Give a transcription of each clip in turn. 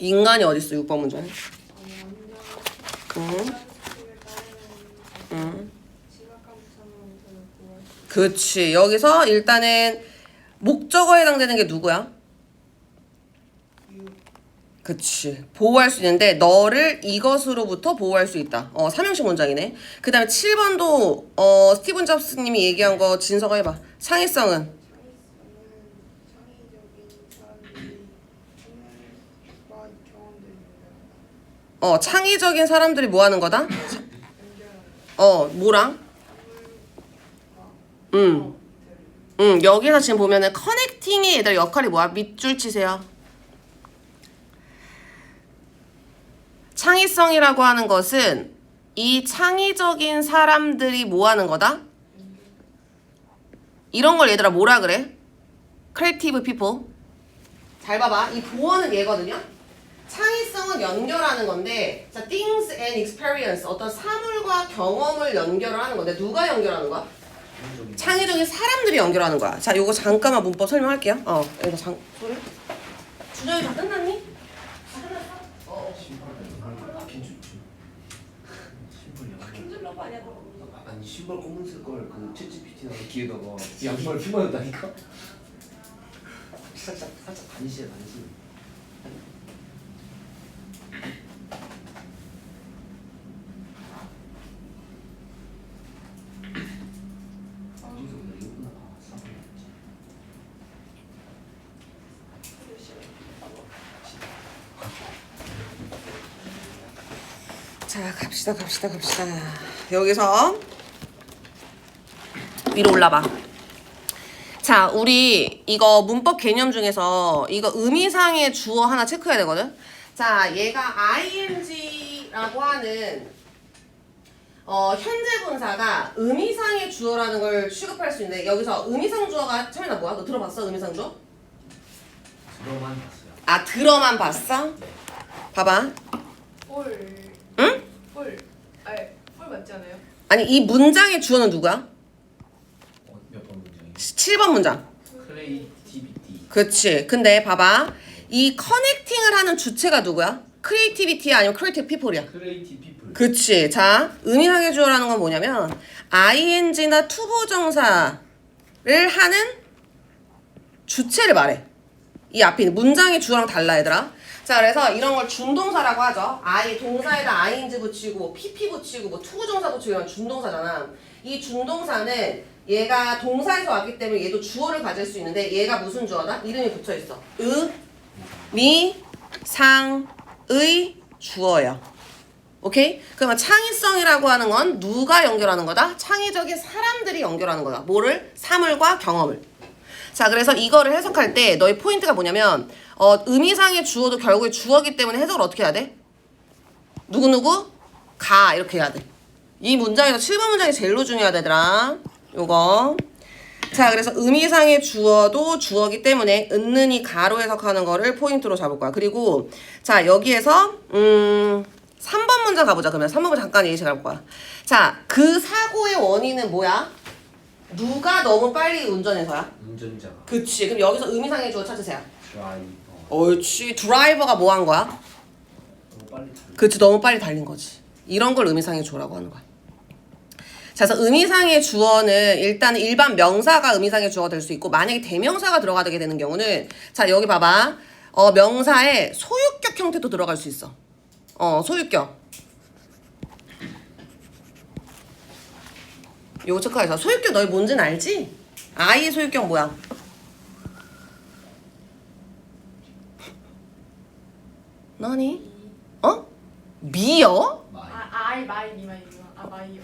인간이 어딨어? 6번 문제. 응? 응. 그치. 여기서 일단은 목적어에 해당되는 게 누구야? 그치. 보호할 수 있는데 너를 이것으로부터 보호할 수 있다. 어 삼형식 문장이네. 그 다음에 7번도 어 스티븐 잡스님이 얘기한 거 진서가 해봐. 창의성은 어 창의적인 사람들이 뭐 하는 거다? 어 뭐랑? 음. 음, 여기서 지금 보면은 커넥팅의 얘들 역할이 뭐야? 밑줄 치세요. 창의성이라고 하는 것은 이 창의적인 사람들이 뭐 하는 거다? 이런 걸 얘들아 뭐라 그래? creative people. 잘 봐봐. 이 보어는 얘거든요. 창의성은 연결하는 건데, 자, things and experience. 어떤 사물과 경험을 연결을 하는 건데, 누가 연결하는 거야? 창의적인 사람들이 연결하는 거야. 자, 요거 잠깐만 문법 설명할게요. 어, 여기서 장, 소리. 준영이 다 끝났니? 다 끝났어? 어, 어. 킨줄러브 아니야 너 아니 신발 검은색 걸그 챗GPT나 기에다가 양말 피마였다니까 살짝 살짝 반시야 반시 어디서 이거구나 아, 싸움이었지. 자, 갑시다, 갑시다, 갑시다. 여기서 위로 올라봐. 자, 우리 이거 문법 개념 중에서 이거 의미상의 주어 하나 체크해야 되거든. 자, 얘가 ing라고 하는 어, 현재 분사가 의미상의 주어라는 걸 취급할 수 있는데 여기서 의미상 주어가 처음에 뭐야? 너 들어봤어? 의미상 주어? 들어만 봤어요 아, 들어만 봤어? 봐봐. 볼 응? 볼 아니 볼 맞지 않아요? 아니, 이 문장의 주어는 누구야? 어, 몇번 문장이 7번 문장. 크레이티비티 그치. 근데 봐봐. 이 커넥팅을 하는 주체가 누구야? 크리에이티비티야 아니면 크리에이티브 피플이야? 크레이티 피플 그치. 자, 의미상의 주어라는 건 뭐냐면 ing나 투부 정사를 하는 주체를 말해. 이 앞에 있는 문장의 주어랑 달라 얘들아. 자, 그래서 이런 걸 준동사라고 하죠. I 동사에다 ing 붙이고 뭐 pp 붙이고 뭐 투부정사 붙이고 이런 준동사잖아. 이 준동사는 얘가 동사에서 왔기 때문에 얘도 주어를 가질 수 있는데 얘가 무슨 주어다? 이름이 붙어 있어. 의, 미, 상, 의 주어예요. 오케이? 그러면 창의성이라고 하는 건 누가 연결하는 거다? 창의적인 사람들이 연결하는 거다. 뭐를? 사물과 경험을. 자, 그래서 이거를 해석할 때 너의 포인트가 뭐냐면 어, 의미상의 주어도 결국에 주어기 때문에 해석을 어떻게 해야 돼? 누구누구? 가 이렇게 해야 돼. 이 문장에서 7번 문장이 제일로 중요하다더라. 요거. 자, 그래서 의미상의 주어도 주어기 때문에 은는이 가로 해석하는 거를 포인트로 잡을 거야. 그리고 자, 여기에서 음 3번 문장 가보자. 그러면 3번 문장 잠깐 예시 갈 거야. 자, 그 사고의 원인은 뭐야? 누가 너무 빨리 운전해서야? 운전자가 그치. 그럼 여기서 의미상의 주어 찾으세요. 드라이버 옳지. 드라이버가 뭐 한 거야? 그치. 너무 빨리 달린 거지. 이런 걸 의미상의 주어라고 하는 거야. 자, 그래서 의미상의 주어는 일단 일반 명사가 의미상의 주어가 될 수 있고 만약에 대명사가 들어가게 되는 경우는 자, 여기 봐봐. 어, 명사에 소유격 형태도 들어갈 수 있어. 어, 소유격. 요거 체크해서 소유격 너희 뭔지는 알지? 아이의 소유격 뭐야? 너니? 어? 미요? 마이. 아 아이 마이 미마이 미마. 아 마이요.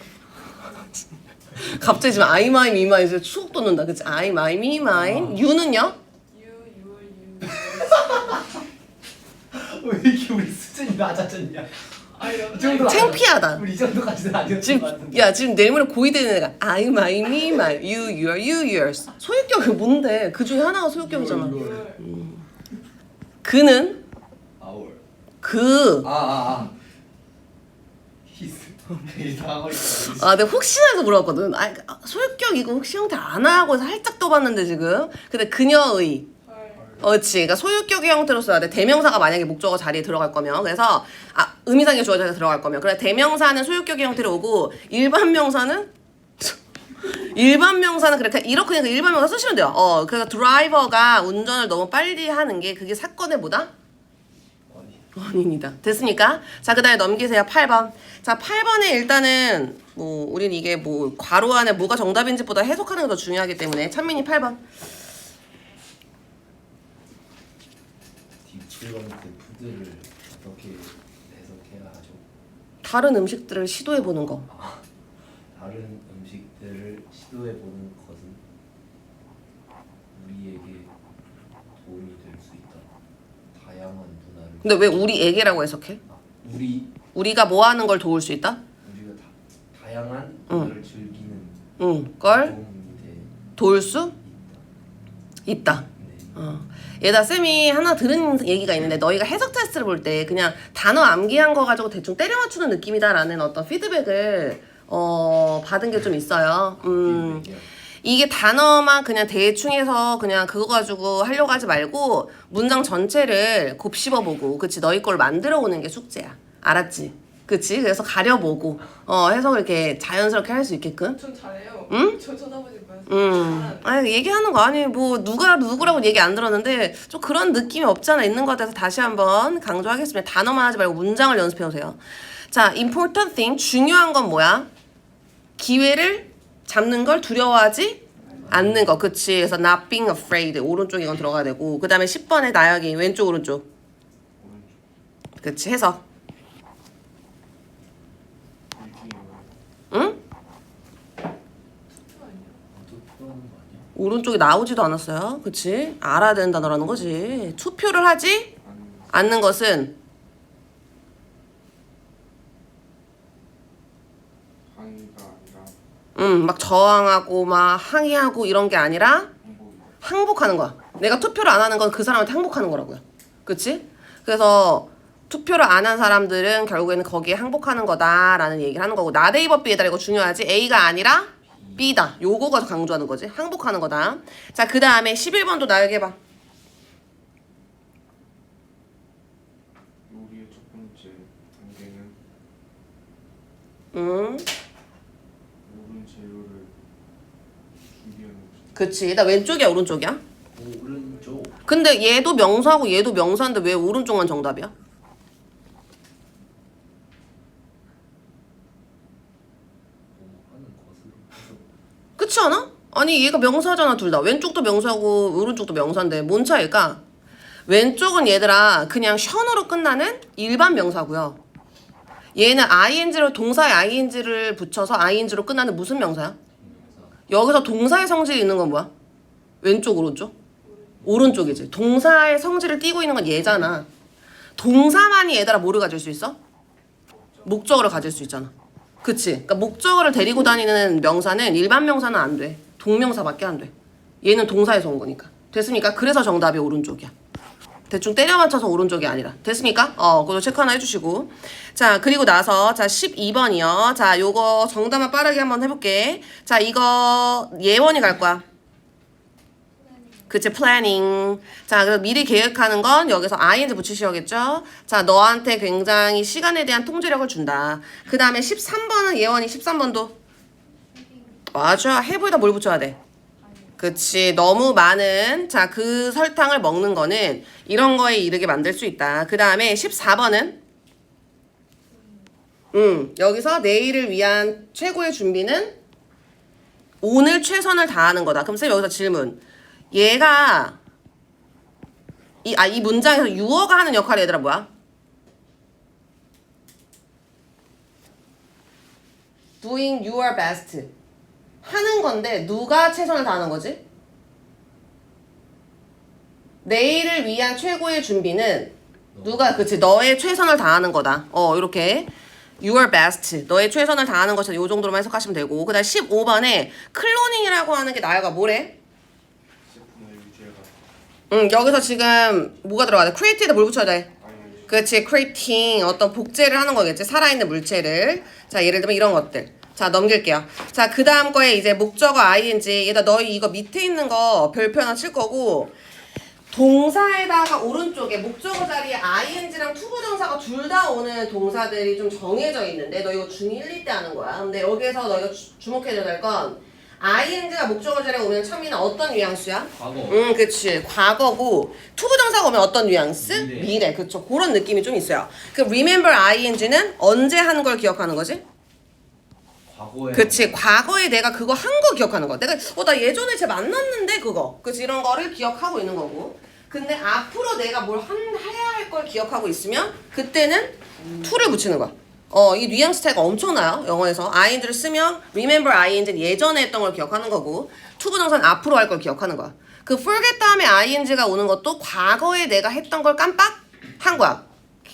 갑자기 지금 아이 마이 미 마이 이제 추억 돋는다. 그치? 아이 마이 미 마이. 유는요? 유유유. 왜 이렇게 우리 수준이 낮아졌냐? 아 정도 창피하다. 우리 이 정도까지는 아니었던 것 지금 같은데. 야 지금 내일 모레 고2 되는 애가 아이 마이 미 마이. 유 유어 유 유어스 소유격이 뭔데? 그 중에 하나가 소유격이잖아. 그는 아월 그 아 아 아 히스 이상하고 있어 아, 내가 혹시나 해서 물어봤거든. 아, 소유격 이거 혹시 형태 안 하고 살짝 떠봤는데 지금. 근데 그녀의 헐 어, 그치. 그러니까 소유격의 형태로 써야 돼. 대명사가 만약에 목적어 자리에 들어갈 거면. 그래서, 아, 의미상의 주어 자리에 들어갈 거면. 그래, 대명사는 소유격의 형태로 오고, 일반 명사는? 일반 명사는 그렇게, 이렇게 그냥 일반 명사 쓰시면 돼요. 어, 그래서 드라이버가 운전을 너무 빨리 하는 게 그게 사건의 뭐다? 원인이다. 됐습니까? 자, 그 다음에 넘기세요. 8번. 자, 8번에 일단은, 뭐, 우린 이게 뭐, 괄호 안에 뭐가 정답인지 보다 해석하는 게 더 중요하기 때문에, 찬민이 8번. 딥플런트 푸드를 어떻게 해석해야 하죠? 다른 음식들을 시도해보는 거. 다른 음식들을 시도해 보는 것은 우리에게 도움이 될 수 있다. 다양한 문화를 근데 왜 우리 에게라고 해석해? 아, 우리 우리가 뭐 하는 걸 도울 수 있다? 우리가 다, 다양한 문화를 즐기는 응, 걸 도움이 돼 도울 수 있다. 있다. 네. 어. 얘다 쌤이 하나 들은 얘기가 있는데 너희가 해석 테스트를 볼 때 그냥 단어 암기한 거 가지고 대충 때려 맞추는 느낌이다라는 어떤 피드백을 어, 받은 게 좀 있어요. 음. 이게 단어만 그냥 대충 해서 그냥 그거 가지고 하려고 하지 말고 문장 전체를 곱씹어 보고 그치 너희 걸 만들어 오는 게 숙제야 알았지? 그치? 그래서 가려보고 어 해석을 이렇게 자연스럽게 할 수 있게끔 전 잘해요. 응? 저 쳐다보지 마세요. 음, 아니 얘기하는 거 아니 뭐 누가 누구라고 얘기 안 들었는데 좀 그런 느낌이 없잖아 있는 것 같아서 다시 한번 강조하겠습니다. 단어만 하지 말고 문장을 연습해 오세요. 자, important thing 중요한 건 뭐야? 기회를 잡는 걸 두려워하지 않는 거, 그치? 그래서 not being afraid 오른쪽 이건 들어가야 되고 그 다음에 10번에 나약이 왼쪽 오른쪽, 그치? 해서 응? 오른쪽이 나오지도 않았어요. 그치? 알아야 되는 단어라는 거지. 투표를 하지 않는 것은 항의가 아니라 음, 막 저항하고 막 항의하고 이런 게 아니라. 항복하는 거야. 내가 투표를 안 하는 건 그 사람한테 항복하는 거라고요. 그치? 그래서 투표를 안 한 사람들은 결국에는 거기에 항복하는 거다라는 얘기를 하는 거고 나데이버 B에다 이거 중요하지. A가 아니라 B다. 요거가 강조하는 거지. 항복하는 거다. 자, 그 다음에 11번도 나에게 봐. 요리의 첫 번째 단계는 음. 모든 재료를 준비하는 것이다. 그치. 나 왼쪽이야, 오른쪽이야? 오른쪽 근데 얘도 명사고 얘도 명사인데 왜 오른쪽만 정답이야? 그렇지 않아? 아니 얘가 명사잖아 둘 다. 왼쪽도 명사고 오른쪽도 명사인데 뭔 차이일까? 왼쪽은 얘들아 그냥 션으로 끝나는 일반 명사고요. 얘는 ing로 동사에 ing를 붙여서 ing로 끝나는 무슨 명사야? 여기서 동사의 성질이 있는 건 뭐야? 왼쪽 오른쪽? 오른쪽이지. 동사의 성질을 띠고 있는 건 얘잖아. 동사만이 얘들아 뭐를 가질 수 있어? 목적어를 가질 수 있잖아. 그치? 그러니까 목적어를 데리고 다니는 명사는 일반 명사는 안 돼. 동명사밖에 안 돼. 얘는 동사에서 온 거니까. 됐습니까? 그래서 정답이 오른쪽이야. 대충 때려 맞춰서 오른쪽이 아니라. 됐습니까? 어, 그것도 체크 하나 해주시고. 자, 그리고 나서, 자, 12번이요. 자, 요거 정답만 빠르게 한번 해볼게. 자, 이거 예원이 갈 거야. 그치, 플래닝. 자, 그래서 미리 계획하는 건 여기서 ing 붙이셔야겠죠? 자, 너한테 굉장히 시간에 대한 통제력을 준다. 그 다음에 13번은 예원이 13번도. 맞아. 해부에다 뭘 붙여야 돼? 그치. 너무 많은, 자, 그 설탕을 먹는 거는 이런 거에 이르게 만들 수 있다. 그 다음에 14번은? 음, 여기서 내일을 위한 최고의 준비는 오늘 최선을 다하는 거다. 그럼 쌤 여기서 질문. 얘가 이, 아, 이 문장에서 유어가 하는 역할이 얘들아 뭐야? doing your best 하는 건데 누가 최선을 다하는 거지? 내일을 위한 최고의 준비는 누가 그치 너의 최선을 다하는 거다. 어 이렇게 your best 너의 최선을 다하는 것이 요 정도로만 해석하시면 되고 그다음 15번에 클로닝이라고 하는 게 나야가 뭐래? 응 여기서 지금 뭐가 들어가야 돼? create에다 뭘 붙여야 돼? 그렇지 creating 어떤 복제를 하는 거겠지 살아있는 물체를 자 예를 들면 이런 것들 자 넘길게요 자 그 다음 거에 이제 목적어 ing 얘다 너희 이거 밑에 있는 거 별표 하나 칠 거고 동사에다가 오른쪽에 목적어 자리에 ing랑 투부정사가 둘 다 오는 동사들이 좀 정해져 있는데 너 이거 중1, 2 때 하는 거야. 근데 여기서 너희가 주- 주목해줘야 될 건 ing가 목적어 자리에 오면 처음에는 어떤 뉘앙스야? 과거. 응, 그치. 과거고 투부정사가 오면 어떤 뉘앙스? 미래. 미래. 그쵸. 그런 느낌이 좀 있어요. 그 remember ing는 언제 한 걸 기억하는 거지? 과거에. 그치 과거에 내가 그거 한 거 기억하는 거. 내가 어 나 예전에 쟤 만났는데 그거. 그치 이런 거를 기억하고 있는 거고. 근데 앞으로 내가 뭘 한, 해야 할 걸 기억하고 있으면 그때는 to를 붙이는 거야. 어 이 뉘앙스 차이가 엄청나요 영어에서. ing를 쓰면 remember ing는 예전에 했던 걸 기억하는 거고 to 부정사는 앞으로 할 걸 기억하는 거야. 그 forget 다음에 ing가 오는 것도 과거에 내가 했던 걸 깜빡 한 거야.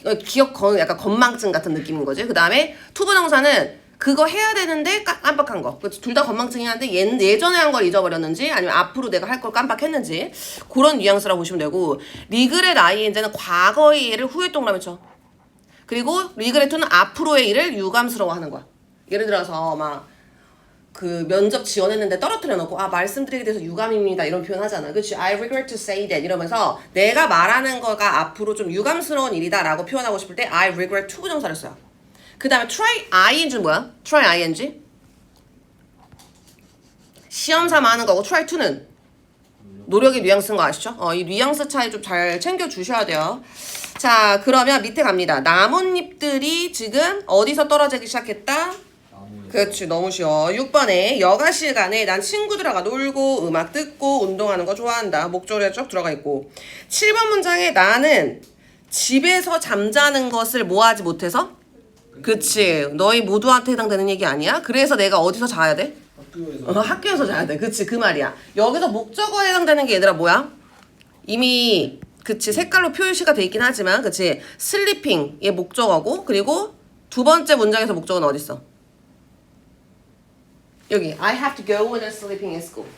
어, 기억 건 약간 건망증 같은 느낌인 거지. 그 다음에 투부정사는 그거 해야 되는데 깜- 깜빡한 거. 둘 다 건망증이 한데 예, 예전에 한 걸 잊어버렸는지 아니면 앞으로 내가 할 걸 깜빡했는지 그런 뉘앙스라고 보시면 되고 리그렛 ing는 과거의 일을 후에 동그라미 쳐. 그리고 리그렛 투는 앞으로의 일을 유감스러워하는 거야. 예를 들어서 막 그 면접 지원했는데 떨어뜨려 놓고 아 말씀드리게 돼서 유감입니다 이런 표현 하잖아 그치 I regret to say that 이러면서 내가 말하는 거가 앞으로 좀 유감스러운 일이다 라고 표현하고 싶을 때 I regret to 부정사를 써요 그 다음에 try ing는 뭐야? try ing 시험 삼아 하는 거고 try to는 노력의 뉘앙스인 거 아시죠? 어, 이 뉘앙스 차이 좀 잘 챙겨 주셔야 돼요. 자, 그러면 밑에 갑니다. 나뭇잎들이 지금 어디서 떨어지기 시작했다? 그렇지 너무 쉬워 6번에 여가 시간에 난 친구들하고 놀고 음악 듣고 운동하는 거 좋아한다 목소리가 쭉 들어가 있고 7번 문장에 나는 집에서 잠자는 것을 뭐 하지 못해서 그치 너희 모두한테 해당되는 얘기 아니야 그래서 내가 어디서 자야 돼? 학교에서. 어, 학교에서 자야 돼 그치 그 말이야 여기서 목적어에 해당되는 게 얘들아 뭐야? 이미 그치 색깔로 표시가 돼 있긴 하지만 그치 슬리핑의 목적어고 그리고 두 번째 문장에서 목적어는 어디 있어? 여기 I have to go when I'm sleeping in school.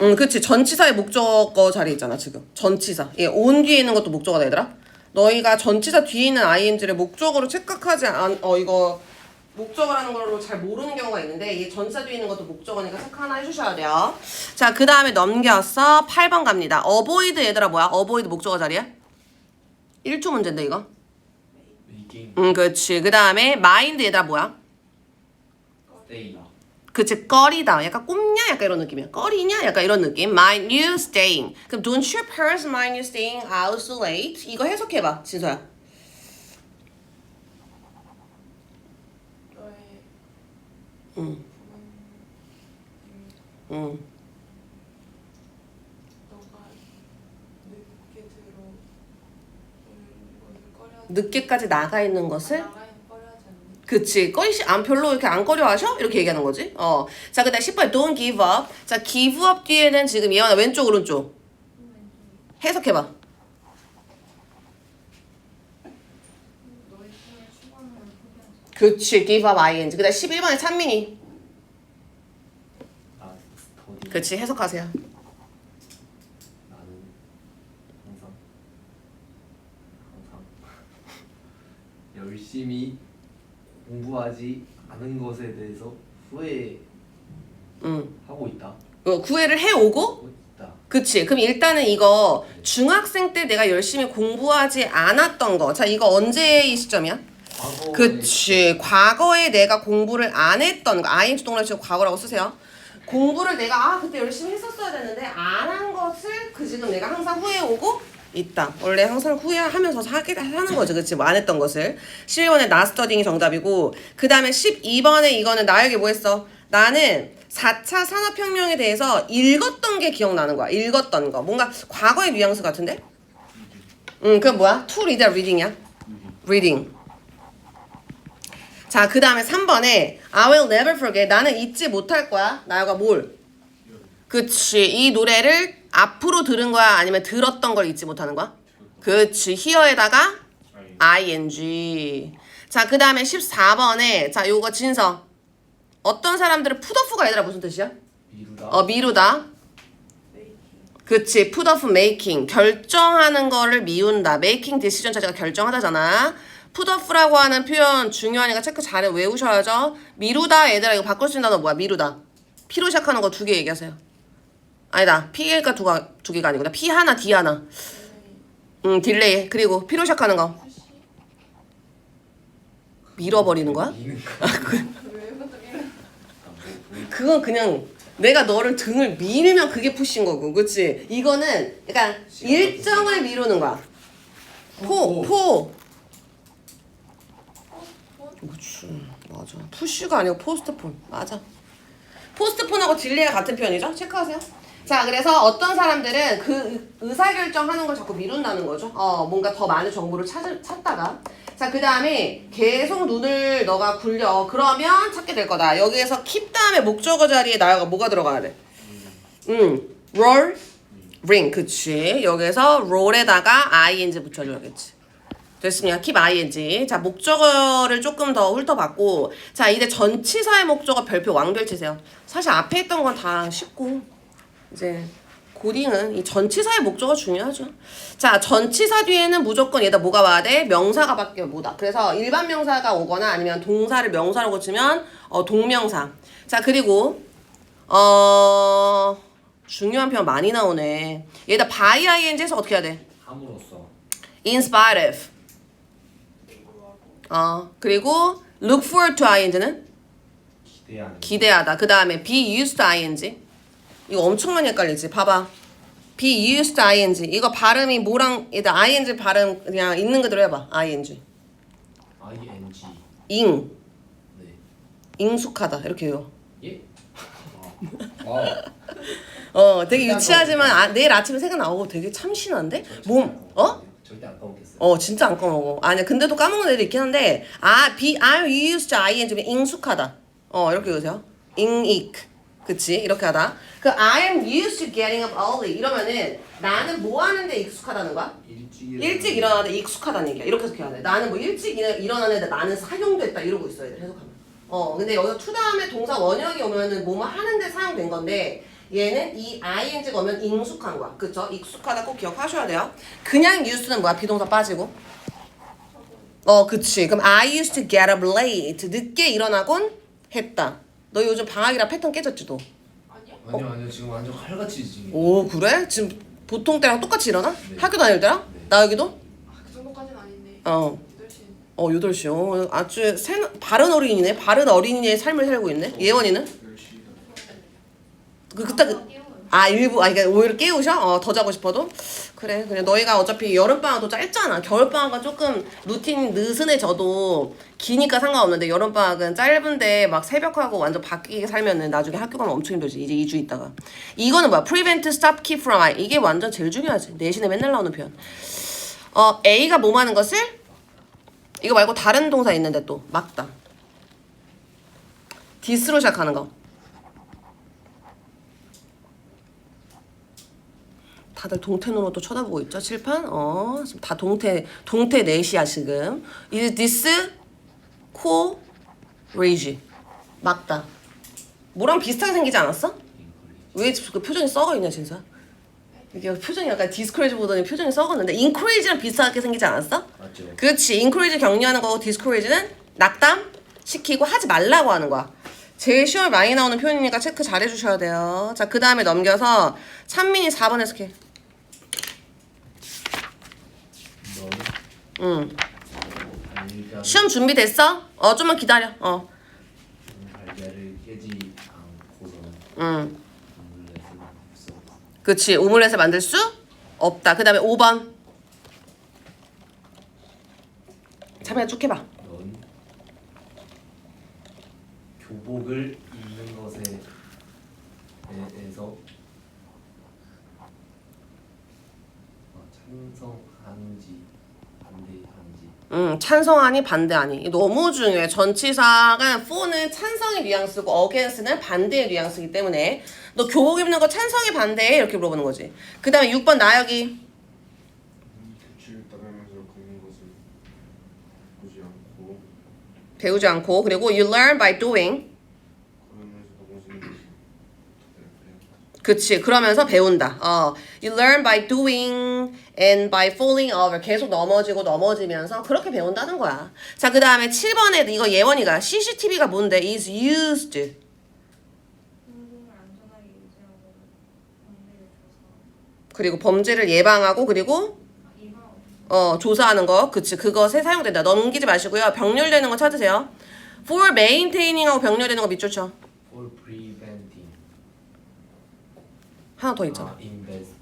응, 그치 전치사의 목적어 자리 있잖아 지금 전치사. 예, 온 뒤에 있는 것도 목적어다 얘들아. 너희가 전치사 뒤에 있는 ing를 목적어로 착각하지 않, 어 이거 목적어라는 걸로 잘 모르는 경우가 있는데 이 전치사 뒤에 있는 것도 목적어니까 체크 하나 해주셔야 돼요. 자, 그 다음에 넘겨서 8번 갑니다. avoid 얘들아 뭐야? avoid 목적어 자리야? 1초 문제인데 이거? 응, 그치. 그 다음에 mind 얘들아 뭐야? 그치 꺼리다. 약간 꼽냐? 약간 이런 느낌이야. 꺼리냐? 약간 이런 느낌. Mind you staying. 그럼 don't your parents mind you staying out so late? 이거 해석해봐 진서야. 응, 응. 너가 늦게 들어오는 것을 꺼려 늦게까지 나가 있는 것을? 않는 그치. 꺼이시 안 별로 이렇게 안 꺼려하셔? 이렇게 얘기하는 거지? 어 자 그 다음 10번 don't give up. 자 give up 뒤에는 지금 예원아 왼쪽 오른쪽? 해석해봐. 그치. give up ing. 그 다음 11번에 찬민이. 그치. 해석하세요. 열심히 공부하지 않은 것에 대해서 후회하고 응 있다. 어, 구애를 해오고 하고 있다. 그치. 그럼 일단은 이거 중학생 때 내가 열심히 공부하지 않았던 거. 자, 이거 언제의 시점이야? 과거. 그치. 과거에 내가 공부를 안 했던 거. ing 동그라미 과거라고 쓰세요. 공부를 내가 아 그때 열심히 했었어야 되는데 안 한 것을 그 지금 내가 항상 후회오고 있다. 원래 항상 후회하면서 하게 하는 거죠. 그치? 뭐 안 했던 것을. 11번에 not studying이 정답이고 그 다음에 12번에 이거는 나에게 뭐 했어? 나는 4차 산업혁명에 대해서 읽었던 게 기억나는 거야. 읽었던 거. 뭔가 과거의 뉘앙스 같은데? 응, 그건 뭐야? to read, reading이야? reading. 자, 그 다음에 3번에 I will never forget. 나는 잊지 못할 거야. 나야가 뭘? 그치. 이 노래를 앞으로 들은 거야? 아니면 들었던 걸 잊지 못하는 거야? 그치. hear에다가 ing. 자, 그 다음에 14번에 자, 요거 진서. 어떤 사람들은 푸더프가 얘들아 무슨 뜻이야? 미루다. 어, 미루다. 메이킹 그치. off making. 결정하는 거를 미운다. making decision 자체가 결정하다잖아. off라고 하는 표현 중요하니까 체크 잘 외우셔야죠. 미루다 얘들아 이거 바꿀 수 있는 단어 뭐야? 미루다. 피로 시작하는 거 두 개 얘기하세요. 아니다. P가 두, 가, 두 개가 아니구나. P 하나, D 하나. 음, 딜레이. 그리고 피로 시작하는 거. 밀어버리는 거야? 그건 그냥 내가 너를 등을 밀면 그게 푸신 거고, 그치? 이거는 약간 일정을 미루는 거야. 포, 포. 그치, 맞아. 푸쉬가 아니고 포스트폰. 맞아. 포스트폰하고 딜레이가 같은 편이죠? 체크하세요. 자, 그래서 어떤 사람들은 그 의사결정하는 걸 자꾸 미룬다는 거죠. 어, 뭔가 더 많은 정보를 찾, 찾다가. 자, 그 다음에 계속 눈을 너가 굴려. 그러면 찾게 될 거다. 여기에서 keep 다음에 목적어 자리에 나야가 뭐가 들어가야 돼? 음, roll, ring. 그치. 여기서 roll에다가 ing 붙여줘야겠지. 됐습니다. keep ing. 자, 목적어를 조금 더 훑어봤고. 자, 이제 전치사의 목적어 별표 왕별 치세요. 사실 앞에 있던 건 다 쉽고. 이제 고딩은 이 전치사의 목적어 중요하죠. 자, 전치사 뒤에는 무조건 얘다 뭐가 와야 돼? 명사가 밖에 못 와. 그래서 일반 명사가 오거나 아니면 동사를 명사로 고치면 어, 동명사. 자, 그리고 어 중요한 표현 많이 나오네. 얘다 by ing에서 어떻게 해야 돼? 함으로써 in spite of. 어, 그리고 look forward to ing는 기대하다. 그 다음에 be used to ing. 이거 엄청 많이 헷갈리지. 봐봐. be used ing. 이거 발음이 뭐랑 얘들 ing 발음 그냥 있는 그대로 해봐. ing. ing 잉. 네 잉숙하다. 이렇게 해요. 예? 와 어, 되게 유치하지만 아, 내일 아침에 생각 나오고 되게 참신한데? 몸, 어? 절대 안 까먹겠어요 어, 진짜 안 까먹어. 아니야, 근데도 까먹는 애들 있긴 한데, 아, be, are used to ing, 잉숙하다. 어, 이렇게 읽으세요. 잉익. 그치? 이렇게 하다. 그, I am used to getting up early. 이러면은, 나는 뭐 하는데 익숙하다는 거야? 일찍 일찍 일어나는 데 익숙하다는 얘기야. 이렇게 해석해야 돼. 나는 뭐 일찍 일- 일어나는데 나는 사용됐다. 이러고 있어야 돼. 해석하면. 어, 근데 여기서 to 다음에 동사 원형이 오면은 뭐뭐 하는데 사용된 건데, 얘는 이 ing가 오면 익숙한 거야. 그쵸? 익숙하다 꼭 기억하셔야 돼요. 그냥 use는 뭐야? 비동사 빠지고. 어, 그치. 그럼 I used to get up late. 늦게 일어나곤 했다. 너 요즘 방학이라 패턴 깨졌지, 너? 아니야? 아니요 아니요 지금 완전 칼같이 지금 오, 그래? 지금 보통 때랑 똑같이 일어나? 네. 학교 다닐 때랑? 네. 나 여기도? 아, 그 정도까지는 아닌데 어. 8시 어, 8시. 어, 아주 새, 바른 어린이네. 바른 어린이의 삶을 살고 있네. 예원이는? 10시 그, 그때 그, 아, 일부, 아, 그러니까 오히려 깨우셔? 어, 더 자고 싶어도? 그래, 그래. 너희가 어차피 여름방학도 짧잖아. 겨울방학은 조금 루틴 느슨해져도 기니까 상관없는데 여름방학은 짧은데 막 새벽하고 완전 바뀌게 살면은 나중에 학교 가면 엄청 힘들지. 이제 2주 있다가. 이거는 뭐야? prevent, stop, keep from. 이게 완전 제일 중요하지. 내신에 맨날 나오는 표현. 어, A가 뭐 하는 것을? 이거 말고 다른 동사 있는데 또. 막다. 디스로 시작하는 거. 다들 동태 눈으로 또 쳐다보고 있죠? 칠판? 어, 지금 다 동태, 동태 넷이야, 지금. 이제 this, 코, 레이지. 막다. 뭐랑 비슷하게 생기지 않았어? 왜 그 표정이 썩어 있냐, 진짜? 이게 표정이 약간 디스커레이지 보더니 표정이 썩었는데, 인크레이지랑 비슷하게 생기지 않았어? 맞죠 그렇지. 인크레이지 격려하는 거고 디스커레이지는 낙담 시키고 하지 말라고 하는 거야. 제일 시험에 많이 나오는 표현이니까 체크 잘 해주셔야 돼요. 자, 그 다음에 넘겨서 찬민이 4번 해석해. 넌 응. 시험 준비됐어? 어, 좀만 기다려. 어. 응. 그치. 오믈렛을 만들 수 없다. 그 다음에 5번. 참여 쭉 해봐. 넌 교복을 입는 것에 대해서 어, 찬성하는지 응, 찬성하니 반대하니. 너무 중요해. 전치사가 for는 찬성의 뉘앙스고 against는 반대의 뉘앙스이기 때문에 너 교복 입는 거 찬성이 반대해? 이렇게 물어보는 거지. 그 다음에 6번 나혁이. 배우지 않고 그리고 you learn by doing. 그치. 그러면서 배운다. 어. You learn by doing and by falling over. 계속 넘어지고 넘어지면서 그렇게 배운다는 거야. 자, 그 다음에 7번에 이거 예원이가 CCTV가 뭔데? is used. 그리고 범죄를 예방하고 그리고 어 조사하는 거 그치 그것에 사용된다 넘기지 마시고요 병렬되는 거 찾으세요 for maintaining 하고 병렬되는 거 밑줄 쳐 for preventing 하나 더 있잖아 아, investigate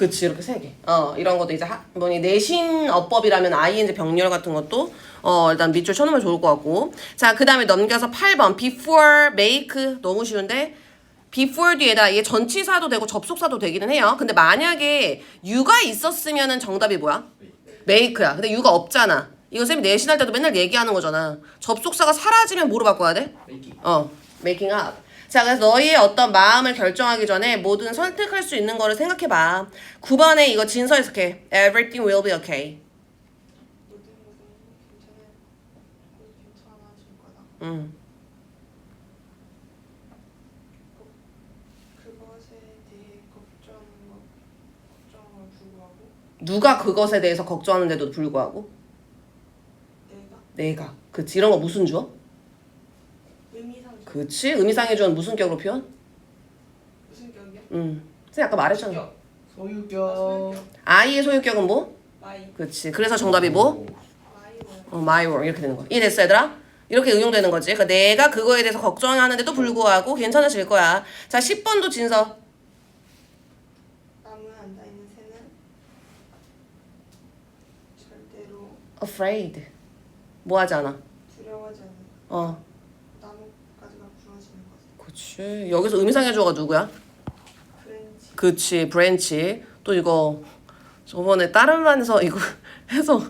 그치 이렇게 세 개. 어 이런 것도 이제 하, 뭐니 내신 어법이라면 ing 병렬 같은 것도 어 일단 밑줄 쳐놓으면 좋을 것 같고 자 그 다음에 넘겨서 8번 before make 너무 쉬운데 before 뒤에다 이게 전치사도 되고 접속사도 되기는 해요. 근데 만약에 you가 있었으면은 정답이 뭐야? make야. 근데 you가 없잖아. 이거 쌤이 내신 할 때도 맨날 얘기하는 거잖아. 접속사가 사라지면 뭐로 바꿔야 돼? 어, making up. 자, 그래서 너희의 어떤 마음을 결정하기 전에 뭐든 선택할 수 있는 거를 생각해봐. 9번에 이거 진서 해석해. Everything will be okay. 모든 것은 괜찮아 꼭 괜찮아질 거다. 음. 그것에 대해 걱정 걱정을 불구하고 누가 그것에 대해서 걱정하는데도 불구하고 내가 내가. 그치, 이런 거 무슨 주어? 그치, 의미상의 주어는 무슨 격으로 표현? 무슨 격이야? 음. 쌤 아까 말했잖아. 격. 소유격 I의 소유격은 뭐? 마이 그치. 그래서 정답이 뭐? 마이월 어, my word 이렇게 되는 거야. 이해됐어 얘들아? 이렇게 응용되는 거지. 그러니까 내가 그거에 대해서 걱정하는데도 불구하고 괜찮아질 거야. 자, 10번도 진서. 나무에 앉아 있는 새는 절대로 afraid. 뭐 하지 않아? 두려워하지 않는 어. 나뭇가지가 부러지는 것. 그치. 여기서 의미상의 주어가 누구야? 프렌치 그치. 브랜치. 또 이거 저번에 다른 반에서 이거 해서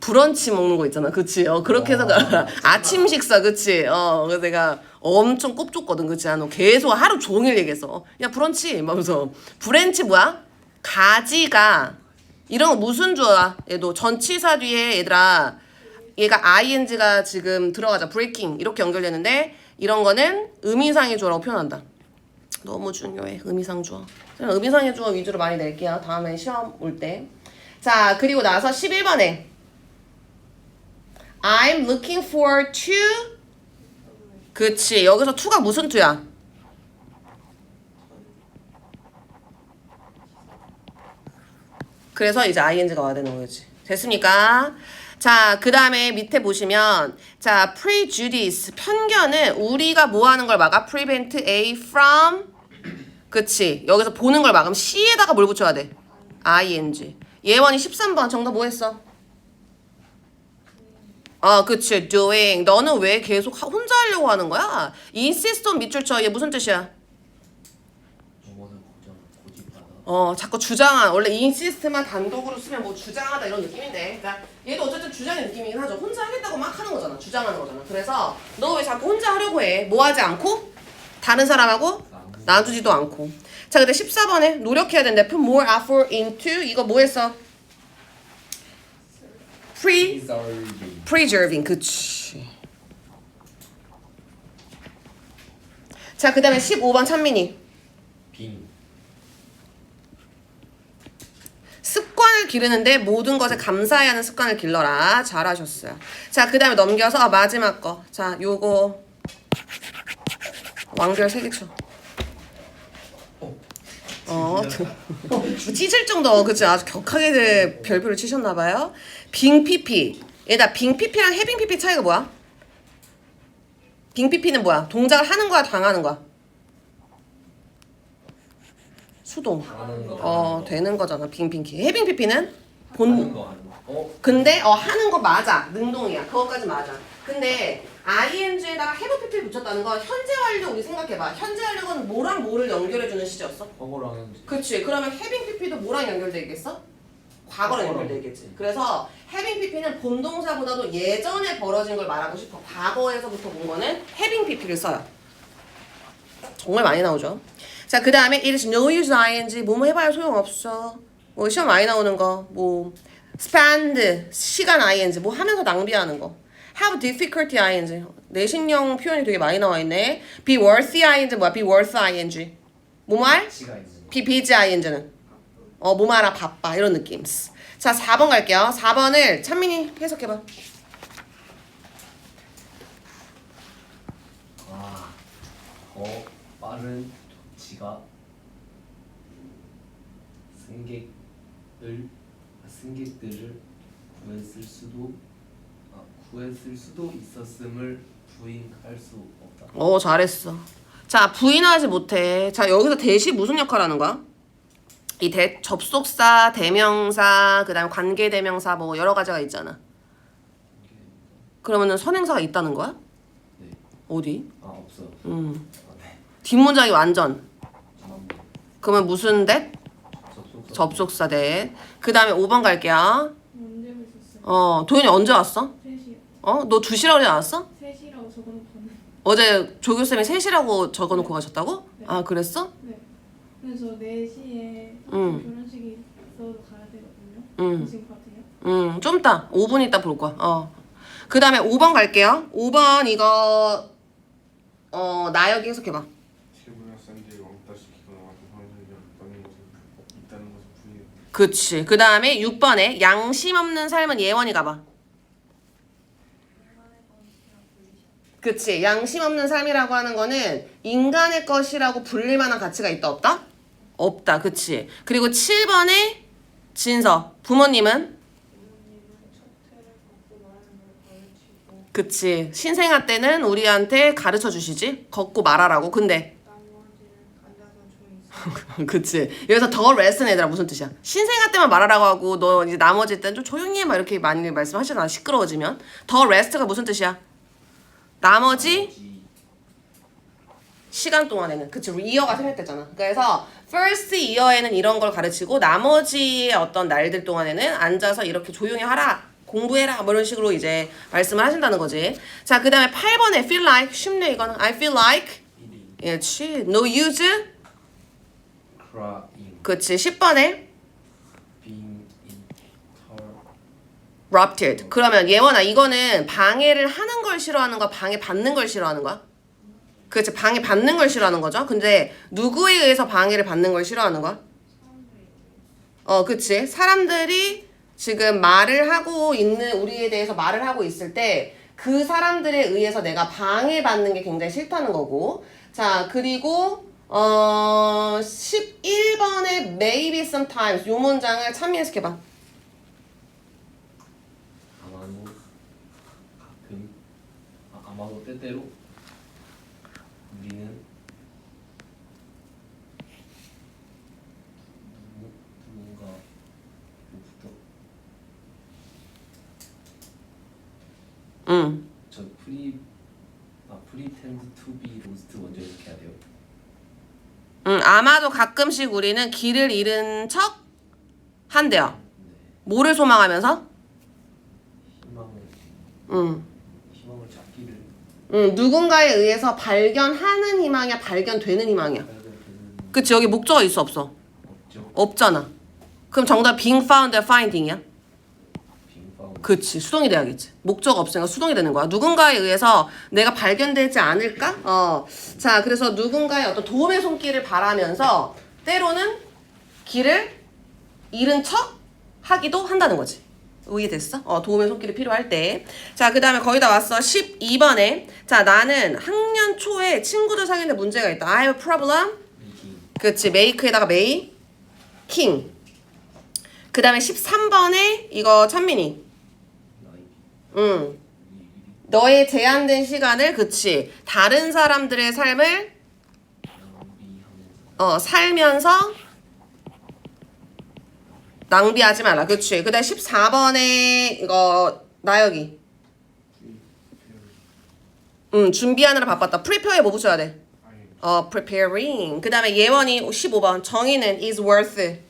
브런치 먹는 거 있잖아. 그치. 어, 그렇게 해서 가- 아침 식사. 그치. 어, 그래서 내가 엄청 꼽줬거든. 그치. 아, 너 계속 하루 종일 얘기했어. 어, 야, 브런치. 이러면서. 브랜치 뭐야? 가지가. 이런 거 무슨 주어야? 얘도 전치사 뒤에 얘들아. 얘가 ing가 지금 들어가자. breaking. 이렇게 연결되는데 이런 거는 의미상의 주어라고 표현한다. 너무 중요해. 의미상 주어. 그냥 의미상의 주어 위주로 많이 낼게요. 다음에 시험 올 때. 자, 그리고 나서 11번에 I'm looking for to 그치. 여기서 to가 무슨 to야? 그래서 이제 ing가 와야 되는 거지. 됐습니까? 자, 그 다음에 밑에 보시면, 자, prejudice, 편견은 우리가 뭐 하는 걸 막아? prevent A from, 그치. 여기서 보는 걸 막으면 C에다가 뭘 붙여야 돼? ing. 예원이 13번 정답 뭐 했어? 어, 그치. doing. 너는 왜 계속 하- 혼자 하려고 하는 거야? insist on 밑줄 쳐. 얘 무슨 뜻이야? 저거는 고정 고집하다 어, 자꾸 주장한 원래 인시스트만 단독으로 쓰면 뭐 주장하다 이런 느낌인데, 그러니까 얘도 어쨌든 주장의 느낌이긴 하죠. 혼자 하겠다고 막 하는 거잖아. 주장하는 거잖아. 그래서 너 왜 자꾸 혼자 하려고 해? 뭐 하지 않고 다른 사람하고 나무 놔주지도 않고. 자, 근데 14번에 노력해야 된대. Put more effort into 이거 뭐 했어? Pre preserving preserving 그치. 자, 그 다음에 15번 찬민이. 빙 습관을 기르는데 모든 것에 감사해야 하는 습관을 길러라. 잘하셨어요. 자, 그 다음에 넘겨서 아, 마지막 거. 자, 요거 왕별 세개 쳐. 어, 찢을 정도, 그치? 아주 격하게 이제 별표를 치셨나봐요. 빙 피피. 얘다 빙 피피랑 해빙 피피 차이가 뭐야? 빙 피피는 뭐야? 동작을 하는 거야, 당하는 거야? 수동. 어, 되는 거잖아. 빙빙키. 해빙 피피는 하는 본 어? 근데 어 하는 거 맞아. 능동이야. 그것까지 맞아. 근데 ing에다가 pp 붙였다는 건 현재 완료 우리 생각해 봐. 현재 완료는 뭐랑 뭐를 연결해 주는 시제였어? 과거랑 현재 그치. 그러면 pp도 뭐랑 연결돼 있겠어? 과거랑 있겠지. 그래서 pp는 본동사보다도 예전에 벌어진 걸 말하고 싶어. 과거에서부터 본 거는 pp를 써요. 정말 많이 나오죠. 자, 그 다음에 it is no use ing 뭐뭐 해봐야 소용없어. 뭐 시험 많이 나오는 거, 뭐 spend 시간 ing 뭐 하면서 낭비하는 거. have difficulty ing 내신형 표현이 되게 많이 나와 있네. be worthy ing 뭐야? be worth ing 뭐 말? 가치가 있는 거비 비지 ing는 어, 뭐 말아 바빠 이런 느낌. 자, 4번 갈게요. 4번을 찬민이 해석해 봐. 아, 조치가 승객을 아, 승객들을 구했을 수도 아, 구했을 수도 있었음을 부인할 수 없다. 어 잘했어. 자 부인하지 못해. 자 여기서 대시 무슨 역할 하는 거야? 이 대, 접속사, 대명사, 그다음에 관계 대명사 뭐 여러 가지가 있잖아. 그러면은 선행사가 있다는 거야? 네. 어디? 아 없어. 음. 아, 네. 뒷문장이 완전. 그러면 무슨 대? 접속사. 대. 그 다음에 5번 갈게요. 언제? 어 도현이 언제 왔어? 3시요. 어? 너 2시라고 그러지 않았어? 3시라고 적어놓고는. 어제 조교쌤이 3시라고 적어놓고 가셨다고? 네. 아 그랬어? 네. 그래서 4시에 응. 결혼식이 있어도 가야 되거든요. 응. 지금 가도 돼요? 음, 좀 이따 5분 있다 볼 거야. 어. 그 다음에 5번 갈게요. 5번 이거 어, 나여기 해석해 봐. 실버나 샌드에 왕따시키거나 같은 환경이 없다는 것을 있다는 것을 부인. 그치. 그 다음에 6번에 양심 없는 삶은 예원이 가 봐. 그치. 양심 없는 삶이라고 하는 거는 인간의 것이라고 불릴 만한 가치가 있다 없다? 없다. 그치. 그리고 7번에 진서. 부모님은 그치. 신생아 때는 우리한테 가르쳐 주시지. 걷고 말하라고. 근데 나머지는 앉아서 조용히 있어. 그치. 여기서 더 레슨 얘들아 무슨 뜻이야? 신생아 때만 말하라고 하고 너 이제 나머지 때는 좀 조용히 해막 이렇게 많이 말씀하시잖아. 시끄러워지면. 더 레스트가 무슨 뜻이야? 나머지 지 시간 동안에는 그치 이어가 생략됐잖아. 그래서 first year에는 이런 걸 가르치고 나머지의 어떤 날들 동안에는 앉아서 이렇게 조용히 하라. 공부해라 뭐 이런 식으로 이제 말씀을 하신다는 거지. 자, 그 다음에 8번에 feel like 쉽네 이거는 I feel like 1위 그렇지. no use crying 그치. 10번에 being interrupted interrupted. 그러면 예원아 이거는 방해를 하는 걸 싫어하는 거야? 방해 받는 걸 싫어하는 거야? 그렇지. 방해 받는 걸 싫어하는 거죠. 근데 누구에 의해서 방해를 받는 걸 싫어하는 거야? 어, 그치. 사람들이 지금 말을 하고 있는 우리에 대해서 말을 하고 있을 때 그 사람들에 의해서 내가 방해받는 게 굉장히 싫다는 거고. 자, 그리고 어 11번의 maybe sometimes 요 문장을 참여해석해 봐. 아마도 가끔 아, 아마도 때때로 우리는 누구 응. 저 프리 아 to be lost 먼저 이렇게 해야 돼요. 응, 아마도 가끔씩 우리는 길을 잃은 척 한대요. 네. 뭐를 소망하면서? 희망을 응. 희망을 찾기를 응, 누군가에 의해서 발견하는 희망이야, 발견되는 희망이야. 발견되는 그치, 여기 목적어 있어, 없어? 없죠. 없잖아. 그럼 정답 being found, finding이야? 그치, 수동이 돼야겠지. 목적 없으니까 수동이 되는 거야. 누군가에 의해서 내가 발견되지 않을까? 어. 자, 그래서 누군가의 어떤 도움의 손길을 바라면서 때로는 길을 잃은 척 하기도 한다는 거지. 이해됐어? 어, 도움의 손길이 필요할 때. 자, 그 다음에 거의 다 왔어. 12번에. 자, 나는 학년 초에 친구들 사귀는데 문제가 있다. I have a problem. 그치, make에다가 may, king. 그 다음에 13번에 이거 찬민이. 너의 제한된 시간을 그치 다른 사람들의 삶을 어 살면서 낭비하지 말라. 그치? 그다음 14번에 이거 나여기. 응 준비하느라 바빴다. Prepare에 뭐 붙여야 돼? 어 preparing. 그 다음에 예원이 15번. 정의는 is worth.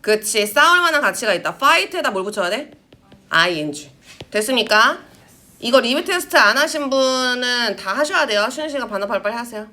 그치? 싸울 만한 가치가 있다. Fight에다 뭘 붙여야 돼? ing 됐습니까? 이거 리뷰 테스트 안 하신 분은 다 하셔야 돼요 쉬는 시간 반납 빨리 하세요